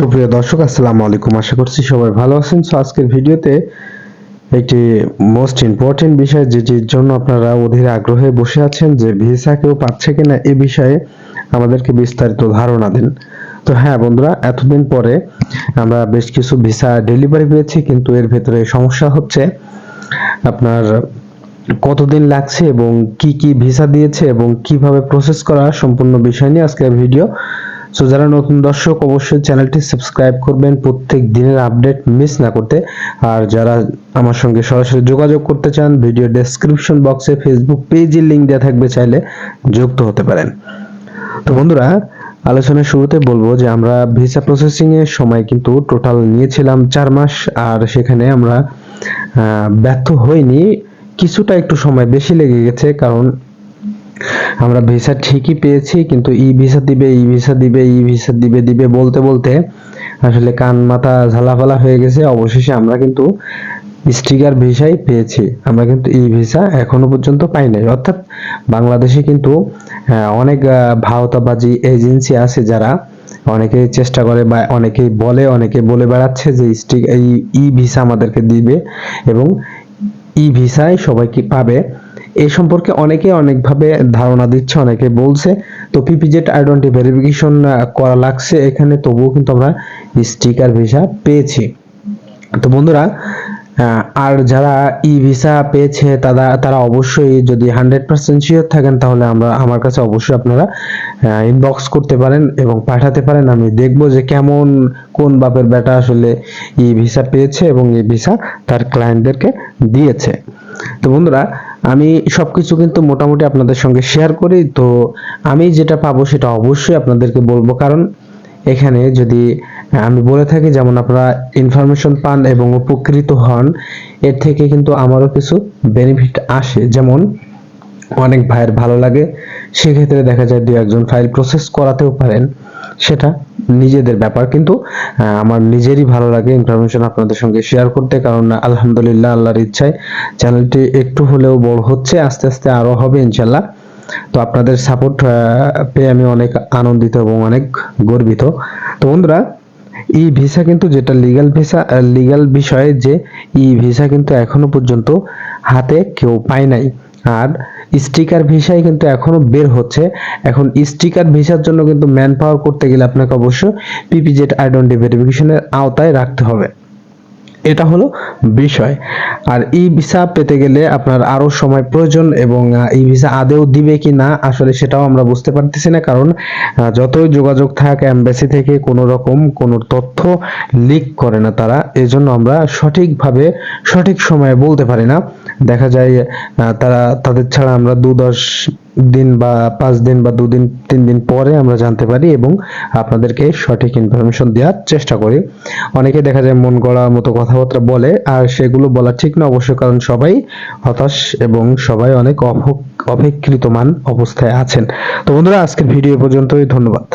সুপ্রিয় দর্শক, আসসালামু আলাইকুম। আশা করছি সবাই ভালো আছেন। সো আজকের ভিডিওতে একটি মোস্ট ইম্পর্টেন্ট বিষয় যেটির জন্য আপনারা অধীর আগ্রহে বসে আছেন, যে ভিসা কেউ পাচ্ছে কিনা এ বিষয়ে আমাদেরকে বিস্তারিত ধারণা দিন। তো হ্যাঁ বন্ধুরা, এতদিন পরে আমরা বেশ কিছু ভিসা ডেলিভারি পেয়েছি, কিন্তু এর ভেতরে সমস্যা হচ্ছে আপনার কতদিন লাগছে এবং কি কি ভিসা দিয়েছে এবং কীভাবে প্রসেস করা, সম্পূর্ণ বিষয় নিয়ে আজকের ভিডিও সো যারা নতুন দর্শক, অবশ্যই চ্যানেলটি সাবস্ক্রাইব করবেন। প্রত্যেক দিনের আপডেট মিস না করতে। আর যারা আমার সঙ্গে সরাসরি যোগাযোগ করতে চান ভিডিও ডেসক্রিপশন বক্সে ফেসবুক পেজের লিংক দেওয়া থাকবে, চাইলে যুক্ত হতে পারেন। তো বন্ধুরা, আলোচনার শুরুতে বলব যে, আমরা ভিসা প্রসেসিং এর সময় কিন্তু টোটাল নিয়েছিলাম চার মাস। আর সেখানে আমরা ব্যর্থ হইনি। কিছুটা একটু সময় বেশি লেগে গেছে, কারণ আমরা ভিসা ঠিকই পেয়েছি, কিন্তু ই ভিসা দিবে, ই ভিসা দিবে, ই ভিসা দিবে দিবে বলতে বলতে আসলে কান মাথা ঝালাফালা হয়ে গেছে। অবশেষে আমরা কিন্তু স্টিকার ভিসাই পেয়েছি। আমরা কিন্তু ই ভিসা এখনও পর্যন্ত পাই নাই। অর্থাৎ বাংলাদেশে কিন্তু অনেক ভাওতাবাজি এজেন্সি আছে যারা অনেকেই চেষ্টা করে বা অনেকেই বলে অনেকে বলে বেড়াচ্ছে যে স্টিক এই ই ভিসা আমাদেরকে দিবে এবং ই ভিসায় সবাই কি পাবে। এই সম্পর্কে অনেকে অনেকভাবে ধারণা দিচ্ছে, অনেকে বলছে। তো পিপিজেড আইডেন্টি ভেরিফিকেশন করা লাগছে এখানে, তবুও কিন্তু আমরা স্টিকার ভিসা পেয়েছি। তো বন্ধুরা আর যারা ই ভিসা পেয়েছে, তারা তারা অবশ্যই যদি হান্ড্রেড পার্সেন্ট শিওর থাকেন, তাহলে আমরা, আমার কাছে অবশ্যই আপনারা ইনবক্স করতে পারেন এবং পাঠাতে পারেন। আমি দেখব যে কেমন, কোন বাপের বেটা আসলে ই ভিসা পেয়েছে এবং এই ভিসা তার ক্লায়েন্টদেরকে দিয়েছে। তো বন্ধুরা আমি সবকিছু কিন্তু মোটামুটি আপনাদের সঙ্গে শেয়ার করি। তো আমি যেটা পাবো সেটা অবশ্যই আপনাদেরকে বলব। কারণ এখানে যদি আমি বলে থাকি, যেমন আপনারা ইনফরমেশন পান এবং উপকৃত হন, এর থেকে কিন্তু আমারও কিছু বেনিফিট আসে। যেমন অনেক ভাইয়ের ভালো লাগে, সেক্ষেত্রে দেখা যায় দু একজন ফাইল প্রসেস করাতেও পারেন। সেটা নিজেদের ব্যাপার। কিন্তু আমার নিজেরই ভালো লাগে ইনফরমেশন আপনাদের সঙ্গে শেয়ার করতে। কারণ, আলহামদুলিল্লাহ, আল্লাহর ইচ্ছায় চ্যানেলটি একটু হলেও বড় হচ্ছে, আস্তে আস্তে আরও হবে ইনশাল্লাহ তো আপনাদের সাপোর্ট পেয়ে আমি অনেক আনন্দিত এবং অনেক গর্বিত। তো বন্ধুরা, ই ভিসা কিন্তু যেটা লিগ্যাল ভিসা লিগ্যাল বিষয়ে যে ই ভিসা কিন্তু এখনও পর্যন্ত হাতে কেউ পায় নাই। আর স্টিকার ভিসাই কিন্তু এখনও বের হচ্ছে। এখন স্টিকার ভিসার জন্য কিন্তু ম্যান পাওয়ার করতে গেলে আপনাকে অবশ্যই পিপিজেড আইডেন্টি ভেরিফিকেশনের আওতায় রাখতে হবে। এটা হলো বিষয়। আর ই ভিসা পেতে গেলে আপনার আরও সময় প্রয়োজন এবং ই ভিসা আদেও দিবে কি না, আসলে সেটাও আমরা বুঝতে পারতেছি না। কারণ যতই যোগাযোগ থাক, এমবাসি থেকে কোনো রকম কোনো তথ্য লিক করে না তারা। এজন্য আমরা সঠিকভাবে, সঠিক সময়ে বলতে পারি না। দেখা যায় তারা, তাদের ছাড়া আমরা দু দশ দিন বা পাঁচ দিন বা দুদিন, তিন দিন পরে আমরা জানতে পারি এবং আপনাদেরকে সঠিক ইনফরমেশন দেওয়ার চেষ্টা করি। অনেকে দেখা যায় মন গড়া মতো কথাবার্তা বলে আর সেগুলো বলা ঠিক না, অবশ্য কারণ সবাই হতাশ এবং সবাই অনেক অপেক্ষিতমান অপেক্ষিত মান অবস্থায় আছেন। তো বন্ধুরা, আজকের ভিডিও পর্যন্তই, ধন্যবাদ।